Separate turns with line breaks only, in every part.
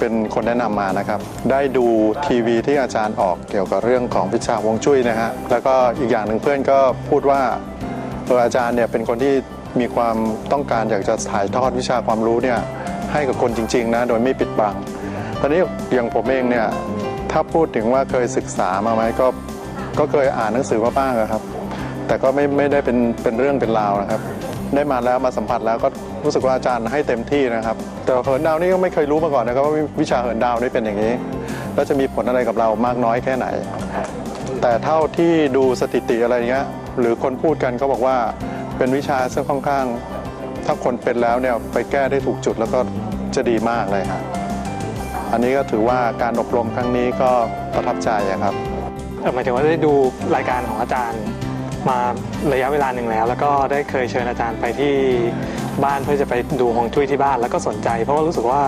เป็นคนแนะนำมานะครับ ได้ดูทีวีที่อาจารย์ออกเกี่ยวกับเรื่องของวิชาวงจุ้ยนะฮะแล้วก็อีกอย่างหนึ่งเพื่อนก็พูดว่าเอออาจารย์เนี่ยเป็นคนที่มีความต้องการอยากจะถ่ายทอดวิชาความรู้เนี่ยให้กับคนจริงๆนะโดยไม่ปิดบัง ตอนนี้อย่างผมเองเนี่ยถ้าพูดถึงว่าเคยศึกษามาไหมก็ก็เคยอ่านหนังสือมาบ้างอะครับ แต่ก็ไม่ไม่ได้เป็นเป็นเรื่องเป็นราวนะครับ ได้มาแล้วมาสัมผัสแล้วก็ รู้สึกว่าอาจารย์ให้เต็มที่นะครับ แต่เหินดาวนี่ก็ไม่เคยรู้มาก่อนนะครับว่าวิชาเหินดาวนี่เป็นอย่างนี้ แล้วจะมีผลอะไรกับเรามากน้อยแค่ไหน แต่เท่าที่ดูสถิติอะไรเงี้ยหรือคนพูดกันก็บอกว่าเป็นวิชาซึ่งค่อนข้าง ถ้าคนเป็นแล้วเนี่ยไปแก้ได้ถูกจุดแล้วก็จะดีมากเลยครับอันนี้ก็ถือว่าการอบรมครั้งนี้ก็ประทับใจครับ
หมายถึงว่าได้ดูรายการของอาจารย์มาระยะเวลาหนึ่งแล้ว แล้วก็ได้เคยเชิญอาจารย์ไปที่ บ้านเพื่อจะไปดูฮวงจุ้ยที่บ้านแล้วก็สนใจ เพราะว่ารู้สึกว่า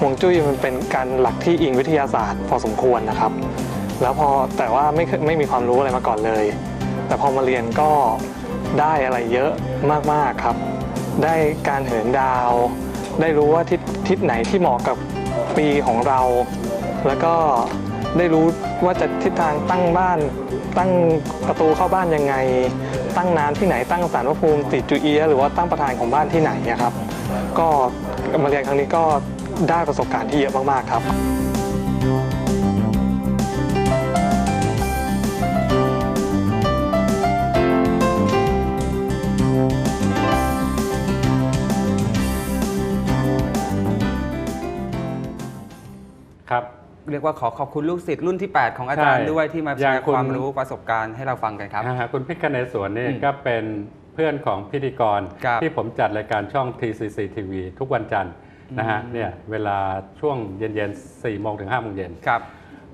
ฮวงจุ้ยมันเป็นการหลักที่อิงวิทยาศาสตร์ พอสมควรนะครับ แล้วพอแต่ว่าไม่ไม่มีความรู้อะไรมาก่อนเลย แต่พอมาเรียนก็ได้อะไรเยอะมากๆครับ ได้การเหินดาว ได้รู้ว่าทิศทิศไหนที่เหมาะกับปีของเรา แล้วก็ได้รู้ว่าจะทิศทางตั้งบ้านตั้งประตูเข้าบ้านยังไง ตั้งน้ำที่ไหนตั้งสารพระภูมิติดจุเอียหรือว่าตั้งประธานของบ้านที่ไหนนะครับ ก็มาเรียนครั้งนี้ก็ได้ประสบการณ์ที่เยอะมากๆครับ
ครับ
เรียกว่าขอขอบคุณลูกศิษย์รุ่นที่ 8 ของอาจารย์
ใช่
ด้วยที่มา
อ
แช
ย่าง
ร์
คุณ
ความรู้ประสบการณ์ให้เราฟังกันครับ
อ่าคุณพิคเนศวนนี่
อืม
ก็เป็นเพื่อนของพิธีกร
ครับ
ที่ผมจัดรายการช่อง TCC TV ทุกวันจันทร์นะฮะ
อืม
เนี่ยเวลาช่วงเย็นๆ4โมงถึง5โมงเย็น
ครับ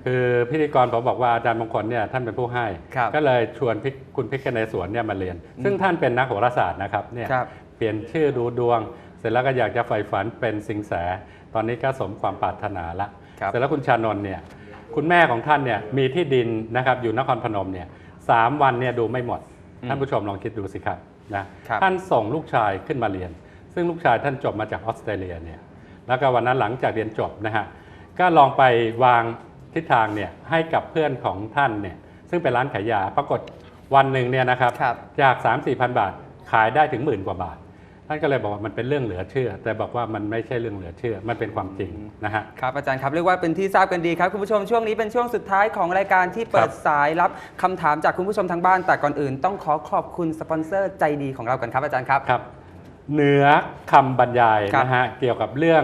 คือพิธีกรผมบอกว่าอาจารย์มงคลเนี่ยท่านเป็นผู้ให้
ครับ
ก็เลยชวนพิคุณพิคเนศวนเนี่ยมาเรียน ซึ่งท่านเป็นนักโหราศาสตร์นะครับเนี่ย
ครับ
เปลี่ยนชื่อดูดวง เสร็จแล้วก็อยากจะใฝ่ฝันเป็นสิงแส ตอนนี้ก็สมความปรารถนาละ
ครับ
เสร็จแล้วคุณชานนท์เนี่ยคุณแม่ของท่านเนี่ยมีที่ดินนะครับอยู่นครพนมเนี่ยสามวันเนี่ยดูไม่หมดท่านผู้ชมลองคิดดูสิครับนะครับ ท่านส่งลูกชายขึ้นมาเรียน ซึ่งลูกชายท่านจบมาจากออสเตรเลียเนี่ยแล้วก็วันนั้นหลังจากเรียนจบนะฮะก็ลองไปวางทิศทางเนี่ยให้กับเพื่อนของท่านเนี่ยซึ่งเป็นร้านขายยาปรากฏวันหนึ่งเนี่ยนะครับ
ครับ
จาก 3 4 0 0 0 บาทขายได้ถึงหมื่นกว่าบาท ท่านก็เลยบอกว่ามันเป็นเรื่องเหลือเชื่อ แต่บอกว่ามันไม่ใช่เรื่องเหลือเชื่อ มันเป็นความจริงนะฮะ
ครับอาจารย์ครับเรียกว่าเป็นที่ทราบกันดีครับคุณผู้ชมช่วงนี้เป็นช่วงสุดท้ายของรายการที่เปิดสายรับคำถามจากคุณผู้ชมทางบ้าน แต่ก่อนอื่นต้องขอขอบคุณสปอนเซอร์ใจดีของเรากันครับอาจารย์ครับ
ครับเหนือคำบรรยาย
ครับ
นะฮะเกี่ยวกับเรื่อง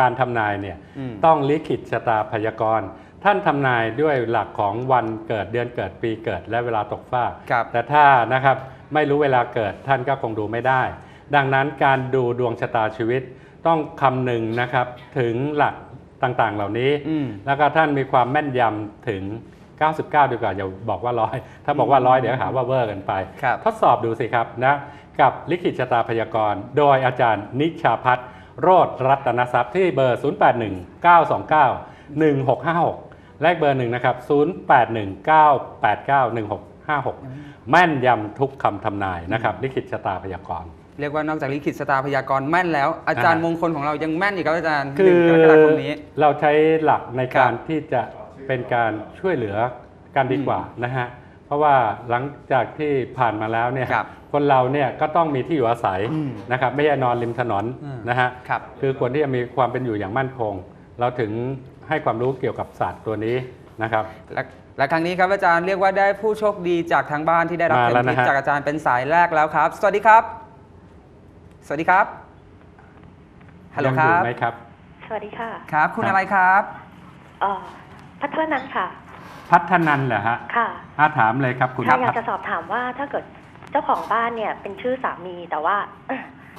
การทำนายเนี่ย
อืม
ต้องลิขิตชะตาพยากรณ์ท่านทำนายด้วยหลักของวันเกิดเดือนเกิดปีเกิดและเวลาตกฟ้าก
ครับ
แต่ถ้านะครับไม่รู้เวลาเกิดท่านก็คงดูไม่ได้ ดังนั้นการดูดวงชะตาชีวิตต้องคำนึงนะครับถึงหลักต่างๆ เหล่านี้
อืม
แล้วก็ท่านมีความแม่นยำถึง 99 ดีกว่าอย่าบอกว่าร้อยถ้าบอกว่าร้อยเดี๋ยวหาว่าเวอร์กันไป
ครับ
ทดสอบดูสิครับนะกับลิขิตชะตาพยากรณ์ โดยอาจารย์นิชาพัฒน์โรธรัตนทรัพย์ที่เบอร์ 0819291656และอีกเบอร์หนึ่งนะครับ 0819891656 แม่นยำทุกคำทำนายนะครับลิขิตชะตาพยากรณ์
เรียกว่านอกจากลิขิตชะตาพยากรณ์แม่นแล้ว อาจารย์
อ่าม
มงคลของเรายังแม่นอีกครับอาจารย์
คื
หนึ่
อง
กรกฎาคมนี้
เราใช้หลักในการ
ครับ
ที่จะเป็นการช่วยเหลือกันดีกว่านะฮะเพราะว่าหลังจากที่ผ่านมาแล้วเนี่ย
ครับ
คนเราเนี่ยก็ต้องมีที่อยู่อาศัย
อืม
นะครับไม่ใช่นอนริมถนน
อืม
นะฮะ
ครับ
คือควรที่จะมีความเป็นอยู่อย่างมั่นคง เราถึงให้ความรู้เกี่ยวกับศาสตร์ตัวนี้นะครับ
และและครั้งนี้ครับอาจารย์เรียกว่าได้ผู้โชคดีจากทางบ้านที่ได้รับ
มา
เข็
แล้ว
มทิศ
นะฮะ
จากอาจารย์เป็นสายแรกแล้วครับ สวัสดีครับ สวัสดีครับ ฮัลโหล
ยัง
ค
อยู่
รับ
ไหมครับ
สวัสดีค่ะ
ครับ คุณ
ครับ
อะไรครับ
เอ่อพัทรนันท์ค่ะ
พัฒนันเหรอฮะ
ค่ะ
อาถามเลยครับคุณ
ค่ะอยาก
พัฒ
จะสอบถามว่าถ้าเกิดเจ้าของบ้านเนี่ยเป็นชื่อสามีแต่ว่า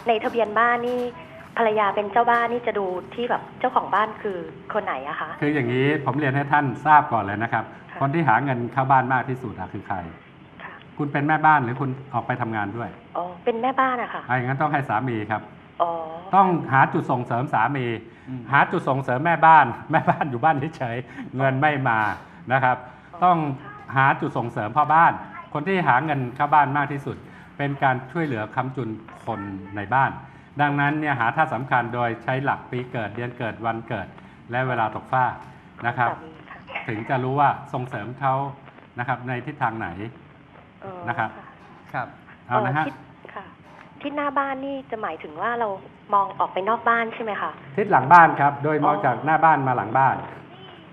ในทะเบียนบ้านนี่ภรรยาเป็นเจ้าบ้านนี่จะดูที่แบบเจ้าของบ้านคือคนไหนอะคะ
คืออย่างนี้ผมเรียนให้ท่านทราบก่อนเลยนะครับ
ค่ะ
คนที่หาเงินเข้าบ้านมากที่สุดอะคือใคร
ค่ะ
คุณเป็นแม่บ้านหรือคุณออกไปทำงานด้วย
อ๋อ เป็นแม่บ้านอะค่ะ
อะอย่างนั้นต้องให้สามีครับ
อ๋อ
ต้องหาจุดส่งเสริมสามี
อืม
หาจุดส่งเสริมแม่บ้าน แม่บ้านอยู่บ้านเฉยๆเงินไม่มานะครับ ต้องหาจุดส่งเสริมพ่อบ้าน คนที่หาเงินเข้าบ้านมากที่สุด เป็นการช่วยเหลือค้ำจุนคนในบ้าน ดังนั้นเนี่ยหาธาตุสำคัญโดยใช้หลักปีเกิดเดือนเกิดวันเกิด และเวลาตกฟากนะครับ
สามีค่ะ
ถึงจะรู้ว่าส่งเสริมเขานะครับในทิศทางไหน
เออ
นะครับ
ครับ
เอานะฮะ
ทิศค่ะทิศหน้าบ้านนี่จะหมายถึงว่าเรามองออกไปนอกบ้านใช่ไหมคะ
ทิศหลังบ้านครับ โดยมอง
อ๋อ
จากหน้าบ้านมาหลังบ้าน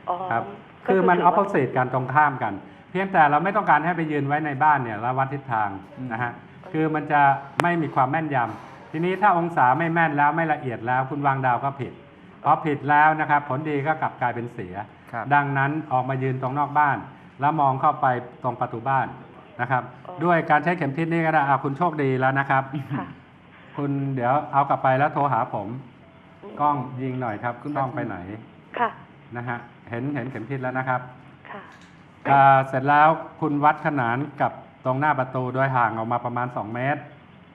อ๋อ
ครับ
ก็
คือมัน
ถื
ออ
ว่า
ป o s i t e กันตรงข้ามกัน เพียงแต่เราไม่ต้องการให้ไปยืนไว้ในบ้านเนี่ยแล้ววัดทิศทาง
อืม
นะฮะ คือมันจะไม่มีความแม่นยำ ทีนี้ถ้าองศาไม่แม่นแล้วไม่ละเอียดแล้วคุณวางดาวก็ผิด พอผิดแล้วนะครับผลดีก็กลับกลายเป็นเสีย
ครับ
ดังนั้นออกมายืนตรงนอกบ้าน แล้วมองเข้าไปตรงประตูบ้าน นะครับ
อ๋อ
ด้วยการใช้เข็มทิศนี่ก็ได้อะคุณโชคดีแล้วนะครับ
ค่ะ
คุณเดี๋ยวเอากลับไปแล้วโทรหาผม กล้องยิงหน่อยครับ
คุณ
กล้อง
ปฐุม
ไปไหน
ค่ะ
นะฮะเห็นเห็นเข็มทิศแล้วนะครับ
ค่ะ
อ่าเสร็จแล้วคุณวัดขนานกับตรงหน้าประตูโดยห่างออกมาประมาณ 2 เมตร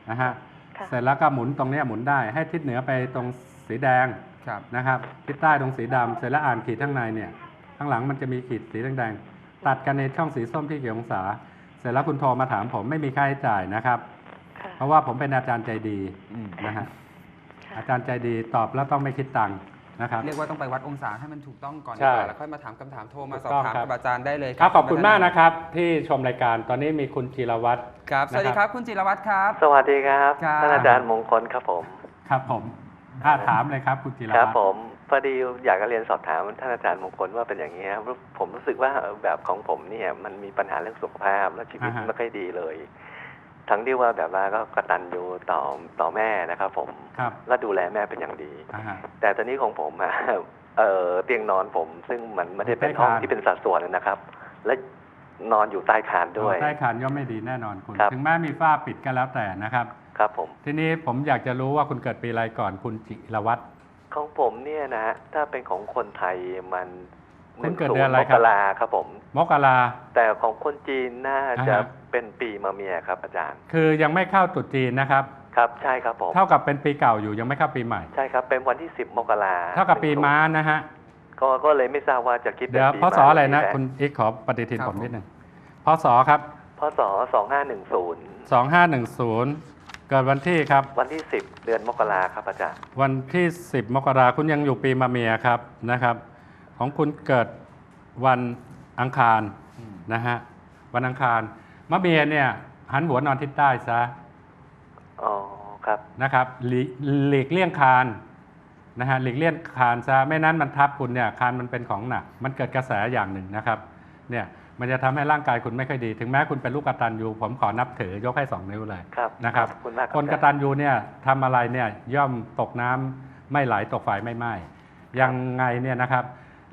นะฮะ
ค่ะ
เสร็จแล้วก็หมุนตรงเนี้ยหมุนได้ให้ทิศเหนือไปตรงสีแดง
ครับ
นะครับทิศใต้ตรงสีดำเสร็จแล้วอ่านขีดข้างในเนี่ย ข้างหลังมันจะมีขีดสีแดงๆตัดกันในช่องสีส้มที่เกี่ยวองศา เสร็จแล้วคุณโทรมาถามผมไม่มีค่าใช้จ่ายนะครับ
ค่ะ
เพราะว่าผมเป็นอาจารย์ใจดี
อืม
นะฮะ
ค่ะ
อาจารย์ใจดีตอบแล้วต้องไม่คิดตังค์นะครับ
เรียกว่าต้องไปวัดองศาให้มันถูกต้องก่อนดี
ใช่
กว่าแล้วค่อยมาถามคำถามโทรมาสอบ
ถูกต้อง
ถาม
ครับ
กับอาจารย์ได้เลย
ครับขอบคุณมากนะครับ ที่ชมรายการตอนนี้มีคุณจิรวัตร
ครับ สวัสดี
นะครับ
ครับคุณจิรวัตรครับ
สวัสดีครับ
ครับ
ท่านอาจารย์มงคลครับผม
ครับผมถ้าถามเลยครับคุณจิร
ครับ
วัตร
ผม พอดีอยากจะเรียนสอบถามท่านอาจารย์มงคลว่าเป็นอย่างนี้ครับผมรู้สึกว่าแบบของผมเนี่ย มันมีปัญหาเรื่องสุขภาพและชีวิต
อ่าฮะ
ไม่ค่อยดีเลย ทั้งที่ว่าแบบว่าก็กตัญญูต่อต่อแม่นะครับผม
ครับ
และดูแลแม่เป็นอย่างดี
อ่าฮะ
แต่ตอนนี้ของผมอะเอ่อเตียงนอนผม ซึ่งมันไม่ได้เป็นห้อง
ใต้คาน
ที่เป็นสัดส่วนนะครับ และนอนอยู่ใต้คานด้วย
ใต้คานย่อมไม่ดีแน่นอนคุณ
ครับ
ถึงแม้มีฝ้าปิดก็แล้วแต่นะครับ
ครับผม
ทีนี้ผมอยากจะรู้ว่าคุณเกิดปีอะไรก่อนคุณจิรวัตร
ของผมเนี่ยนะฮะถ้าเป็นของคนไทยมัน
คุณเกิดเดือนอะไรครับ
มกราครับผม
มกรา
แต่ของคนจีนน่าจะ
อ่าฮะ
เป็นปีมะเมียครับอาจารย์
คือยังไม่เข้าตรุษจีนนะครับ
ครับใช่ครับผม
เท่ากับเป็นปีเก่าอยู่ยังไม่เข้าปีใหม่
ใช่ครับเป็นวันที่10มกรา
เท่ากับปีม้านะฮะ
ก็ก็เลยไม่ทราบว่าจะคิดป็น
เดี๋ยว
ปี
พศอะไรนะ
ม้าห
คุณอีกขอปฏิทิน
ครับ
ผม
ผม
นิดหนึ่งพศครับ
พศ2510
2510 เกิดวันที่ครับ
วันที่ 10 เดือนมกราครับอาจารย์
วันที่ 10 มกราคุณยังอยู่ปีมะเมียครับนะครับ ของคุณเกิดวันอังคาร
อืม
นะฮะวันอังคารมะเมียเนี่ยหันหัวนอนทิศใต้ซะ
อ๋อครับ
นะครับหลีหลีกเลี่ยงคานนะฮะหลีกเลี่ยงคานซะไม่นั้นมันทับคุณเนี่ยคานมันเป็นของหนัก มันเกิดกระแสอย่างหนึ่งนะครับเนี่ย มันจะทำให้ร่างกายคุณไม่ค่อยดี ถึงแม้คุณเป็นลูกกตัญญูผมขอนับถือยกให้สองนิ้วเลย
ครับ
นะครับ
ขอบคุณมากรับ
คนก
อาจารย์
ตัญญูเนี่ยทำอะไรเนี่ยย่อมตกน้ำไม่ไหลตกไฟไม่ไหม้ยังไงเนี่ยนะครับ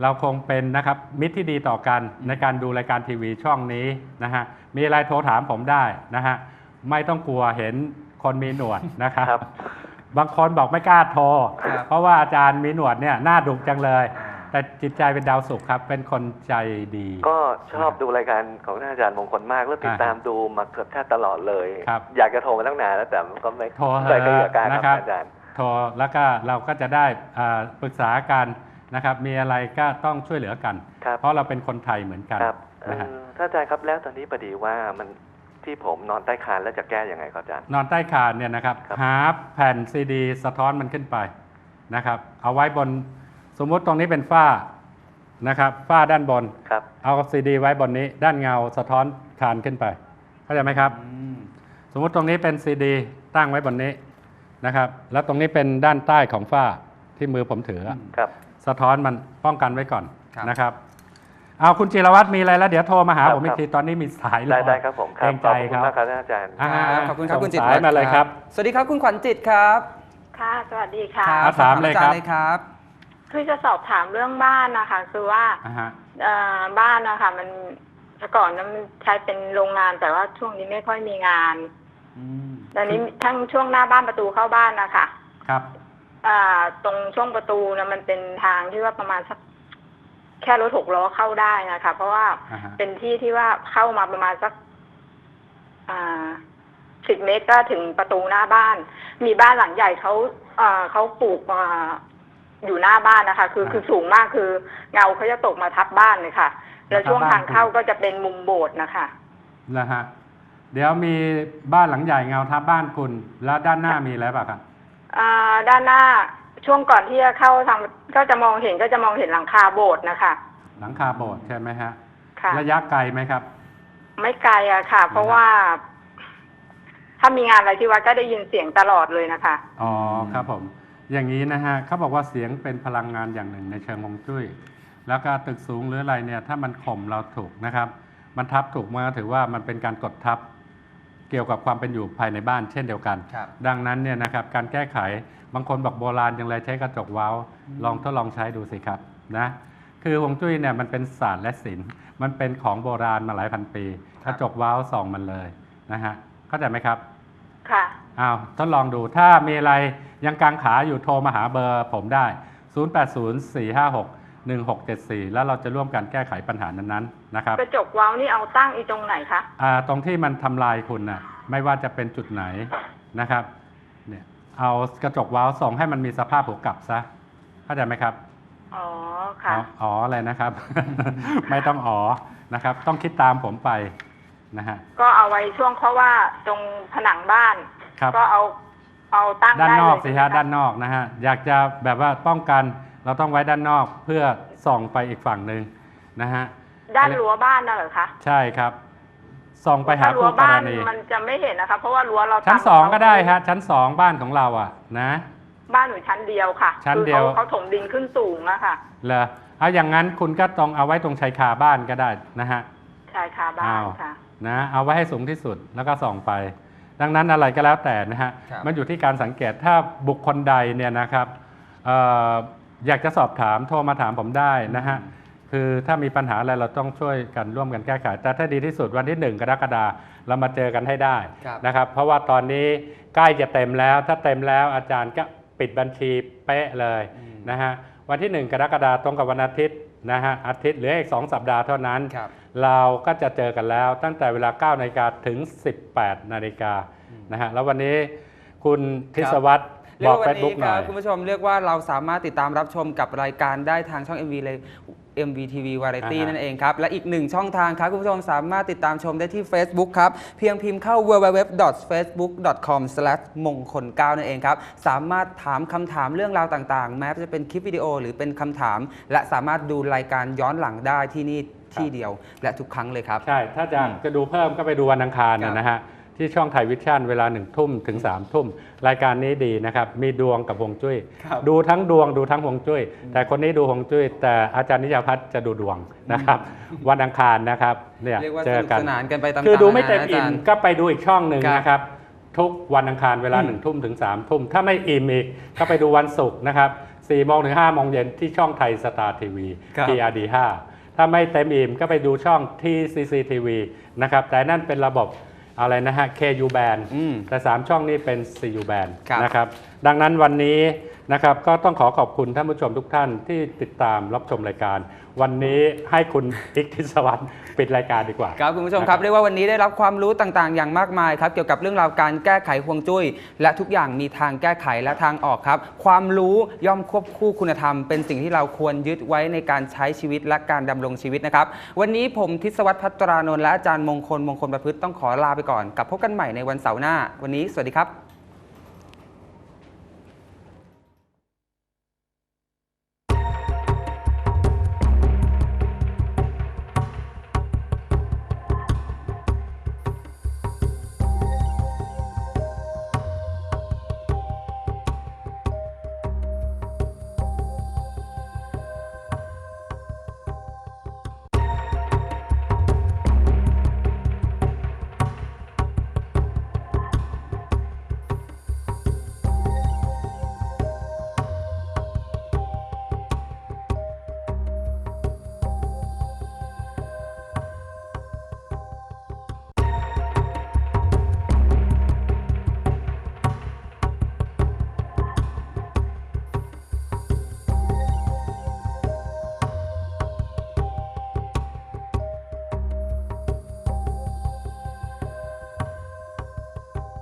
เราคงเป็นนะครับมิตรที่ดีต่อกันในการดูรายการทีวีช่องนี้นะฮะมีอะไรโทรถามผมได้นะฮะไม่ต้องกลัวเห็นคนมีหนวดนะครับ
ครับ
บางคนบอกไม่กล้าโทร
ครับ
เพราะว่าอาจารย์มีหนวดเนี่ยหน้าดุจังเลย แต่จิตใจเป็นดาวสุขครับ เป็นคนใจดี
ก็ชอบดูรายการของท่านอาจารย์มงคลมากแล้วติด
อ่า
ตามดูมาเกือบแทบตลอดเลย
ครับ
อยากจะโทรมาตั้งนานแล้วแต่มันก็ไม่
โทร
ไม่เคยเกิดการ
นะค
ค
รั
รับบอาจารย์
โทรแล้วก็เราก็จะได้อ่าปรึกษากันนะครับ มีอะไรก็ต้องช่วยเหลือกัน
ครับ
เพราะเราเป็นคนไทยเหมือนกัน
ครับเอ่
นะฮะ
อท่านอาจารย์ครับแล้วตอนนี้พอดีว่ามันที่ผมนอนใต้คานแล้วจะแก้ยังไงครับอาจารย์
นอนใต้คานเนี่ยนะครับ
ครับ
หาแผ่นซีดี สะท้อนมันขึ้นไปนะครับ เอาไว้บน สมมุติตรงนี้เป็นฝ้านะครับ ฝ้าด้านบน
ครับ
เอาซีดีไว้บนนี้ ด้านเงาสะท้อนคานขึ้นไป เข้าใจไหมครับ
อืม
สมมุติตรงนี้เป็นซีดีตั้งไว้บนนี้นะครับ แล้วตรงนี้เป็นด้านใต้ของฝ้าที่มือผมถืออ
ม
ครับ
สะท้อนมันป้องกันไว้ก่อน
ครับ
นะครับ เอาคุณจิรวัตรมีอะไรแล้วเดี๋ยวโทรมาหา
ครับ
ผมอี
ครั
ก
บ
ทีตอนนี้มีสายรอ
ได้ได้ครับผมค
เก
รั
ร
บ
ง
ข
ใจ
อบคุณ
ครับ
มากครับท่านอาจารย์
อ่า
ครับขอบคุณครับ
ส่ง
คุณจิต
สายมาเลยครับ
สวัสดีครับคุณขวัญจิตครับ
ค่ะ สวัสดีค่ะ
ครับถามเลย
อาจา
ครั
ร
บ
ย์เลยครับ
คือจะสอบถามเรื่องบ้านนะคะคือว่า
อ่าฮะ
เอ่อบ้านนะคะมันแต่ก่อนนั้นมันใช้เป็นโรงงานแต่ว่าช่วงนี้ไม่ค่อยมีงาน
อืม
ตอนนี้ทั้งช่วงหน้าบ้านประตูเข้าบ้านนะคะ
ครับ
อ่า ตรงช่วงประตูนะมันเป็นทางที่ว่าประมาณสักแค่รถหกล้อเข้าได้นะคะ เพราะว่า
อ่าฮะ
เป็นที่ที่ว่าเข้ามาประมาณสัก อ่าสิบเมตรก็ถึงประตูหน้าบ้าน มีบ้านหลังใหญ่เขาเอ่อเขาปลูกมา อยู่หน้าบ้านนะคะ คือ
อ่า
คือสูงมากคือเงาเขาจะตกมาทับบ้านเลยค่ะ แล้วช่วง
มาทับบ้าน
ทางเข้าก็จะเป็นมุมโบสถ์นะคะ
นะฮะเดี๋ยวมีบ้านหลังใหญ่เงาทับบ้านคุณ แล้วด้านหน้ามีอะไรบ้างครับ
อ่าด้านหน้าช่วงก่อนที่จะเข้าทางก็จะมองเห็นก็จะมองเห็นหลังคาโบสถ์นะคะ
หลังคาโบสถ์ใช่ไหมฮะ
ค่ะ
ระยะไกลไหมครับ
ไม่ไกลอะค่ะ เพราะว่า ถ้ามีงานอะไรที่วัดก็ได้ยินเสียงตลอดเลยนะคะ
อ๋อครับผม อย่างนี้นะฮะเขาบอกว่าเสียงเป็นพลังงานอย่างหนึ่งในเชิงฮวงจุ้ย แล้วก็ตึกสูงหรืออะไรเนี่ยถ้ามันข่มเราถูกนะครับ มันทับถูกมันก็ถือว่ามันเป็นการกดทับเกี่ยวกับความเป็นอยู่ภายในบ้านเช่นเดียวกัน
ครับ
ดังนั้นเนี่ยนะครับการแก้ไขบางคนบอกโบราณอย่างไรใช้กระจกเว้า ลองทดลองใช้ดูสิครับนะคือฮวงจุ้ยเนี่ยมันเป็นศาสตร์และศิลป์มันเป็นของโบราณมาหลายพันปี
ครั
ก
บ
ระจกเว้าส่องมันเลยนะฮะเข้าใจไหมครับ
ค่ะ
อ้าวทดลองดูถ้ามีอะไรยังกางขาอยู่โทรมาหาเบอร์ผมได้ 0804561674 แล้วเราจะร่วมกันแก้ไขปัญหานั้นๆนะครับ
กระจกเว้าวนี่เอาตั้งอีตรงไหนคะ
อ่าตรงที่มันทำลายคุณน่ะไม่ว่าจะเป็นจุดไหนนะครับเนี่ยเอากระจกว้าวส่องให้มันมีสภาพหัวกลับซะเข้าใจไหมครับ
อ๋อค่ะ
อ๋ออ๋ออะไรนะครับ ไม่ต้องอ๋อนะครับ ต้องคิดตามผมไปนะฮะ
ก็เอาไว้ช่วงเพราะว่าตรงผนังบ้าน
ครับ
ก็เอาเอาตั้ง
ด้านนอก
ได้เลย
สิ
ใช่
ฮะ
ไหมค
ด้านนอกนะฮะอยากจะแบบว่าป้องกันเราต้องไว้ด้านนอกเพื่อส่องไปอีกฝั่งหนึ่งนะฮะ
ด้านรั้วบ้านน่ะเหรอคะ
ใช่ครับส่องไปหา
ถ้ารั้
คู่
ว
ก
บ้ารน
ณี
มันจะไม่เห็นนะคะเพราะว่ารั้วเรา
ชั้น
ทำ
สองก็ได้
เขา
ฮะชั้นสองบ้านของเราอะนะ
บ้านหนูชั้นเดียวค่ะ
ชั้น
คือ
เดียว
เขาเขาถมดินขึ้นสูงอะค่ะ
เหรอเอาอย่างนั้นคุณก็ต้องเอาไว้ตรงชายคาบ้านก็ได้นะฮะ
ชายคาบ้าน
อ้าว
ค่ะ
นะเอาไว้ให้สูงที่สุดแล้วก็ส่องไป ดังนั้นอะไรก็แล้วแต่นะฮะ
ครับ
มันอยู่ที่การสังเกตถ้าบุคคลใดเนี่ยนะครับเอออยากจะสอบถามโทรมาถามผมได้นะฮะคือถ้ามีปัญหาอะไรเราต้องช่วยกันร่วมกันแก้ไข แต่ถ้าดีที่สุดวันที่ 1 กรกฎาคมเรามาเจอกันให้ได้
ครับ
นะครับ เพราะว่าตอนนี้ใกล้จะเต็มแล้ว ถ้าเต็มแล้วอาจารย์ก็ปิดบัญชีเป๊ะเลยนะฮะวันที่ 1 กรกฎาคมตรงกับวันอาทิตย์ นะฮะอาทิตย์เหลืออีก 2 สัปดาห์เท่านั้น
ครับ
เราก็จะเจอกันแล้วตั้งแต่เวลา9นาฬิกาถึง 18นาฬิกานะฮะแล้ววันนี้คุณทิศวัตร
เรี
บ
ย
อก
กว่า
เฟ
วัน
ซบุ๊
นี้
กห
ค
น่
รั
อบย
คุณผู้ชมเรียกว่าเราสามารถติดตามรับชมกับรายการได้ทางช่อง MV เลย MVTV Variety
อ่าฮะ
นั่นเองครับ และอีกหนึ่งช่องทางครับ คุณผู้ชมสามารถติดตามชมได้ที่ Facebook ครับ เพียงพิมพ์เข้า www.facebook.com มงคล9นั่นเองครับ สามารถถามคำถามเรื่องราวต่างๆ แม้จะเป็นคลิปวิดีโอหรือเป็นคำถาม และสามารถดูรายการย้อนหลังได้ที่นี่ที่เดียว และทุกครั้งเลยครับ
ใช่ ถ้าจะจะดูเพิ่มก็ไปดูวันอังคาร
ครับ
นะฮะ ที่ช่องไทยวิชั่นเวลาหนึ่งทุ่มถึง3ามทุ่ม รายการนี้ดีนะครับ มีดวงกับฮวงจุ้ย
ครับ
ดูทั้งดวงดูทั้งฮวงจุ้ย แต่คนนี้ดูฮวงจุ้ย แต่อาจารย์นิยาพัฒน์จะดูดวงนะครับ วันอังคารนะครับเนี่ย
เรียกว่า
เจ
ส
อ
นุก
กัน
สนานกันไปตามๆ
คือดูไม่เต็ม
นะ
อิ่
อามจารย์
ก็ไปดูอีกช่องหนึ่ง
ครับ
นะครับ ทุกวันอังคารเวลา
อืม
หนึ่งทุ่มถึง3ามทุ่ม ถ้าไม่อิ่มอีกก็ไปดูวันศุกร์นะครับ4ี่โมงถึง5้าโมงเย็นที่ช่องไทยสตาร์ทีวี
ครับ
PRD 5ถ้าไม่เต็มอิ่มก็ไปดูช่องที่ CCTV นะครับแต่นั่นเป็นระบบ อะไรนะฮะ KU band
อืม
แต่ 3 ช่องนี้เป็น CU band
ครับ
นะครับ ดังนั้นวันนี้ นะครับ ก็ต้องขอขอบคุณท่านผู้ชมทุกท่านที่ติดตามรับชมรายการ วันนี้ให้คุณอิกทิศวรรณปิดรายการดีกว่า
ครับคุณผู้ชมครับเรียกว่าวันนี้ได้รับความรู้ต่างๆ อย่างมากมายครับเกี่ยวกับเรื่องราวการแก้ไขฮวงจุ้ย และทุกอย่างมีทางแก้ไขและทางออกครับ ความรู้ย่อมควบคู่คุณธรรม เป็นสิ่งที่เราควรยึดไว้ในการใช้ชีวิตและการดำรงชีวิตนะครับ วันนี้ผมทิศวัตรพัตรานนท์และอาจารย์มงคลมงคลประพฤติต้องขอลาไปก่อนกลับพบกันใหม่ในวันเสาร์หน้า วันนี้สวัสดีครับ